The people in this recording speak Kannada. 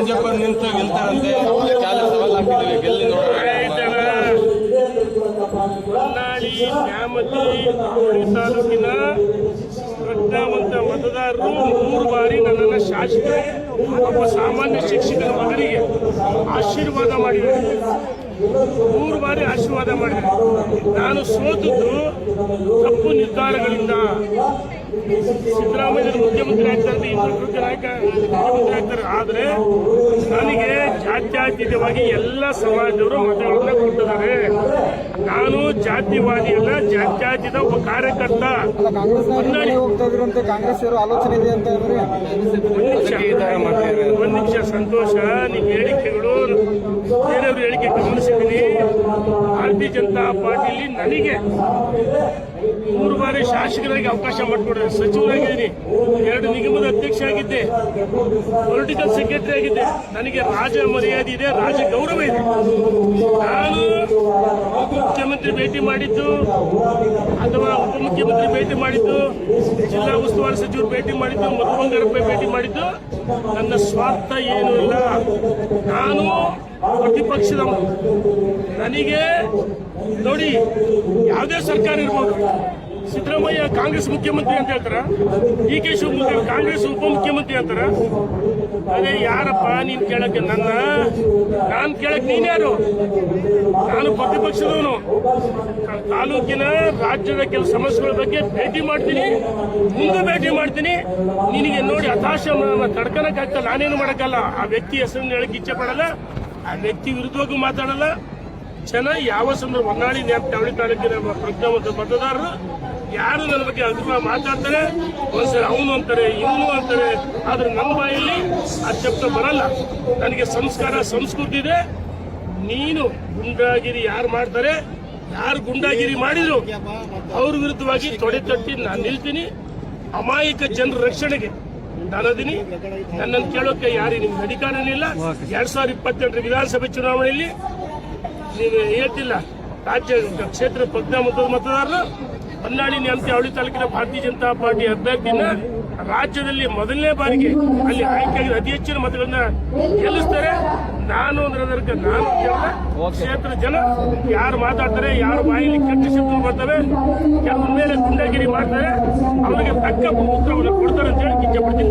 ಮಂಜಪ್ಪ ನಿಂತು ಗೆಲ್ತಾರಂತೆ. ಸವಾಲ್ ಹಾಕಿದ್ದೇವೆ, ಗೆಲ್ಲಿ ತಾಲೂಕಿನ ಪ್ರಜ್ಞಾವಂತ ಮತದಾರರು ಮೂರು ಬಾರಿ ನನ್ನನ್ನು ಶಾಸಕ ಒಬ್ಬ ಸಾಮಾನ್ಯ ಶಿಕ್ಷಕರ ಮಗನಿಗೆ ಆಶೀರ್ವಾದ ಮಾಡಿದ್ದಾರೆ. ಮೂರು ಬಾರಿ ಆಶೀರ್ವಾದ ಮಾಡಿದ್ದಾರೆ. ನಾನು ಸೋತದ್ದು ತಪ್ಪು ನಿರ್ಧಾರಗಳಿಂದ. ಸಿದ್ದರಾಮಯ್ಯ ಮುಖ್ಯಮಂತ್ರಿ ಆಗ್ತಾರೆ ಇಬ್ಬರು ಪ್ರಮುಖ ನಾಯಕ ಮುಖ್ಯಮಂತ್ರಿ ಆಗ್ತಾರೆ. ಆದರೆ ನನಗೆ ಜಾತ್ಯಾತೀತವಾಗಿ ಎಲ್ಲ ಸಮಾಜದವರು ಮತಗಳನ್ನ ಕೊಟ್ಟಿದ್ದಾರೆ. ನಾನು ಜಾತಿವಾದಿ ಅಲ್ಲ ಜಾತ್ಯಾತೀತ ಒಬ್ಬ ಕಾರ್ಯಕರ್ತ. ಕಾಂಗ್ರೆಸ್ ಅವರು ಆಲೋಚನೆ ಇದೆ ಅಂತ ಒಂದ್ ನಿಮಿಷ ಒಂದ್ ನಿಮಿಷ ಸಂತೋಷ ನಿಮ್ ಹೇಳಿಕೆಗಳು ಭಾರತೀಯ ಜನತಾ ಪಾರ್ಟಿಲಿ ನನಗೆ ಮೂರು ಬಾರಿ ಶಾಸಕರಾಗಿ ಅವಕಾಶ ಮಾಡಿಕೊಡ್ರೆ ಸಚಿವರಾಗಿದ್ದೀನಿ. ಎರಡು ನಿಗಮದ ಅಧ್ಯಕ್ಷ ಆಗಿದ್ದೆ. ಪೊಲಿಟಿಕಲ್ ಸೆಕ್ರೆಟರಿ ಆಗಿದ್ದೆ. ನನಗೆ ರಾಜ ಮರ್ಯಾದೆ ಇದೆ, ರಾಜ ಗೌರವ ಇದೆ. ನಾನು ಮುಖ್ಯಮಂತ್ರಿ ಭೇಟಿ ಮಾಡಿದ್ದು, ಅಥವಾ ಉಪಮುಖ್ಯಮಂತ್ರಿ ಭೇಟಿ ಮಾಡಿದ್ದು, ಜಿಲ್ಲಾ ಉಸ್ತುವಾರಿ ಸಚಿವರು ಭೇಟಿ ಮಾಡಿದ್ದು, ಮಧುಬಂಗಾರಪ್ಪ ಭೇಟಿ ಮಾಡಿದ್ದು ನನ್ನ ಸ್ವಾರ್ಥ ಏನೂ ಇಲ್ಲ. ನಾನು ಪ್ರತಿಪಕ್ಷದವನು ನನಗೆ ನೋಡಿ ಯಾವುದೇ ಸರ್ಕಾರ ಇರ್ಬೋದು. ಸಿದ್ದರಾಮಯ್ಯ ಕಾಂಗ್ರೆಸ್ ಮುಖ್ಯಮಂತ್ರಿ ಅಂತ ಹೇಳ್ತಾರ. ಡಿ ಕೆ ಶಿವಕುಮಾರ್ ಕಾಂಗ್ರೆಸ್ ಉಪಮುಖ್ಯಮಂತ್ರಿ ಅಂತಾರ. ಅದೇ ಯಾರಪ್ಪ ನೀನ್ ಕೇಳಕ್ಕೆ ನನ್ನ? ನಾನ್ ಕೇಳಕ್ ನೀನ್ಯಾರು ನಾನು ಪ್ರತಿಪಕ್ಷದವನು. ತಾಲೂಕಿನ ರಾಜ್ಯದ ಕೆಲವು ಸಮಸ್ಯೆಗಳ ಬಗ್ಗೆ ಭೇಟಿ ಮಾಡ್ತೀನಿ. ಮುಂದೆ ಭೇಟಿ ಮಾಡ್ತೀನಿ. ನಿನಗೆ ನೋಡಿ ಹತಾಶ ತಡ್ಕನಕ್ಕಾಗ್ತಲ್ಲ ನಾನೇನು ಮಾಡಕ್ಕಲ್ಲ. ಆ ವ್ಯಕ್ತಿ ಹೆಸರು ಹೇಳಕ್ ಇಚ್ಛೆ ಪಡಲ್ಲ. ಆ ವ್ಯಕ್ತಿ ವಿರುದ್ಧವಾಗೂ ಮಾತಾಡಲ್ಲ. ಜನ ಯಾವ ಸಂದರ್ಭ ಹೊನ್ನಾಳಿ ನ್ಯಾಪ್ತಾವಳಿ ತಾಲೂಕಿನ ಪ್ರಜ್ಞಾವಂತ ಮತದಾರರು? ಯಾರು ನನ್ನ ಬಗ್ಗೆ ಅಭಿಪ್ರಾಯ ಮಾತಾಡ್ತಾರೆ? ಒಂದ್ಸರಿ ಅವನು ಅಂತಾರೆ, ಇವನು ಅಂತಾರೆ, ಆದ್ರೆ ನಮ್ಮ ಬಾಯಲ್ಲಿ ಆ ಶಬ್ದ ಬರಲ್ಲ. ನನಗೆ ಸಂಸ್ಕಾರ, ಸಂಸ್ಕೃತಿ ಇದೆ. ನೀನು ಗುಂಡಾಗಿರಿ ಯಾರು ಮಾಡ್ತಾರೆ? ಯಾರು ಗುಂಡಾಗಿರಿ ಮಾಡಿದ್ರು? ಅವ್ರ ವಿರುದ್ಧವಾಗಿ ತೊಡೆ ತಟ್ಟಿ ನಾನು ನಿಲ್ತೀನಿ. ಅಮಾಯಕ ಜನರ ರಕ್ಷಣೆಗೆ ನಾನದೀನಿ. ನನ್ನನ್ನು ಕೇಳೋಕೆ ಯಾರಿಗೆ ನಿಮ್ಗೆ ಅಧಿಕಾರನೇ ಇಲ್ಲ. ಎರಡ್ ಸಾವಿರದ ಇಪ್ಪತ್ತೆಂಟರ ವಿಧಾನಸಭೆ ಚುನಾವಣೆಯಲ್ಲಿ ನೀವು ಹೇಳ್ತಿಲ್ಲ. ರಾಜ್ಯ ಕ್ಷೇತ್ರ ಮತದ ಮತದಾರರು ಹೊನ್ನಾಳಿ ನ್ಯಾಮತಿ ಅವಳಿ ತಾಲೂಕಿನ ಭಾರತೀಯ ಜನತಾ ಪಾರ್ಟಿ ಅಭ್ಯರ್ಥಿನ ರಾಜ್ಯದಲ್ಲಿ ಮೊದಲನೇ ಬಾರಿಗೆ ಅಲ್ಲಿ ಆಯ್ಕೆಯಾಗಿ ಅತಿ ಹೆಚ್ಚಿನ ಮತಗಳನ್ನ ಗೆಲ್ಲಿಸ್ತಾರೆ. ನಾನು ಅಂದ್ರೆ ನಾನು ಕ್ಷೇತ್ರ ಜನ ಯಾರು ಮಾತಾಡ್ತಾರೆ ಯಾರು ಬಾಯಲ್ಲಿ ಕೆಟ್ಟ ಶಬ್ದ ಬರ್ತವೆ ಕೆಲವ್ರ ಮೇಲೆ ಗುಂಡಾಗಿರಿ ಮಾಡ್ತಾರೆ. ಅವರಿಗೆ ತಕ್ಕ ಉತ್ತರವನ್ನು ಕೊಡ್ತಾರೆ ಅಂತ ಹೇಳಿ ಇಚ್ಛೆ ಪಡ್ತೀನಿ